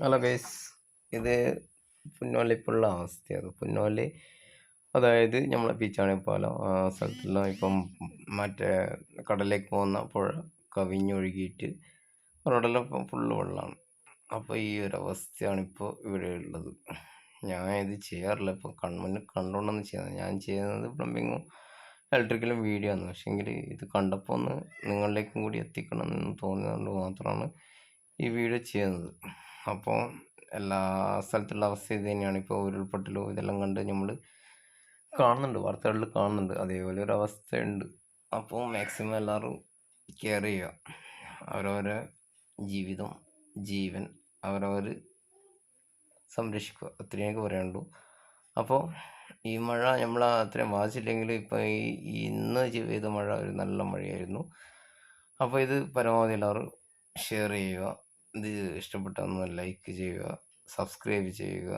Hello guys ഇത് പുന്നോലിപ്പുള്ള അവസ്ഥയാണ്. പുന്നോലി അതായത് നമ്മളെ ബീച്ചാണ് പോലെ ആ സ്ഥലത്തെല്ലാം ഇപ്പം മറ്റേ കടലിലേക്ക് പോകുന്ന പുഴ കവിഞ്ഞൊഴുകിയിട്ട് റോഡെല്ലാം ഇപ്പം ഫുള്ള് വെള്ളമാണ് അപ്പോൾ ഈ ഒരു അവസ്ഥയാണ് ഇപ്പോൾ ഇവിടെ ഉള്ളത്. ഞാൻ ഇത് ചെയ്യാറില്ല. ഇപ്പം കൺമുന്നിൽ കണ്ടുകൊണ്ടൊന്നും ചെയ്യുന്നത് ഞാൻ ചെയ്യുന്നത് പ്ലംബിങ്ങും ഇലക്ട്രിക്കലും വീഡിയോ ആണ്. പക്ഷേങ്കിൽ ഇത് കണ്ടപ്പോൾ ഒന്ന് നിങ്ങളിലേക്കും കൂടി എത്തിക്കണം എന്ന് തോന്നിയതുകൊണ്ട് മാത്രമാണ് ഈ വീഡിയോ ചെയ്യുന്നത്. അപ്പോൾ എല്ലാ സ്ഥലത്തുള്ള അവസ്ഥ ഇത് തന്നെയാണ് ഇപ്പോൾ ഉരുൾപൊട്ടലും ഇതെല്ലാം കണ്ട് നമ്മൾ കാണുന്നുണ്ട്. വാർത്തകളിൽ കാണുന്നുണ്ട്. അതേപോലെ ഒരു അവസ്ഥയുണ്ട്. അപ്പോൾ മാക്സിമം എല്ലാവരും കെയർ ചെയ്യുക. അവരവരെ ജീവിതം ജീവൻ അവരവർ സംരക്ഷിക്കുക. അത്രയും എനിക്ക് പറയാനുള്ളൂ. അപ്പോൾ ഈ മഴ നമ്മൾ അത്രയും വായിച്ചില്ലെങ്കിൽ ഇപ്പോൾ ഈ ഇന്ന് ചെയ്ത മഴ ഒരു നല്ല മഴയായിരുന്നു. അപ്പോൾ ഇത് പരമാവധി എല്ലാവരും ഷെയർ ചെയ്യുക. ഇത് ഇഷ്ടപ്പെട്ടാൽ ഒന്ന് ലൈക്ക് ചെയ്യുക സബ്സ്ക്രൈബ് ചെയ്യുക.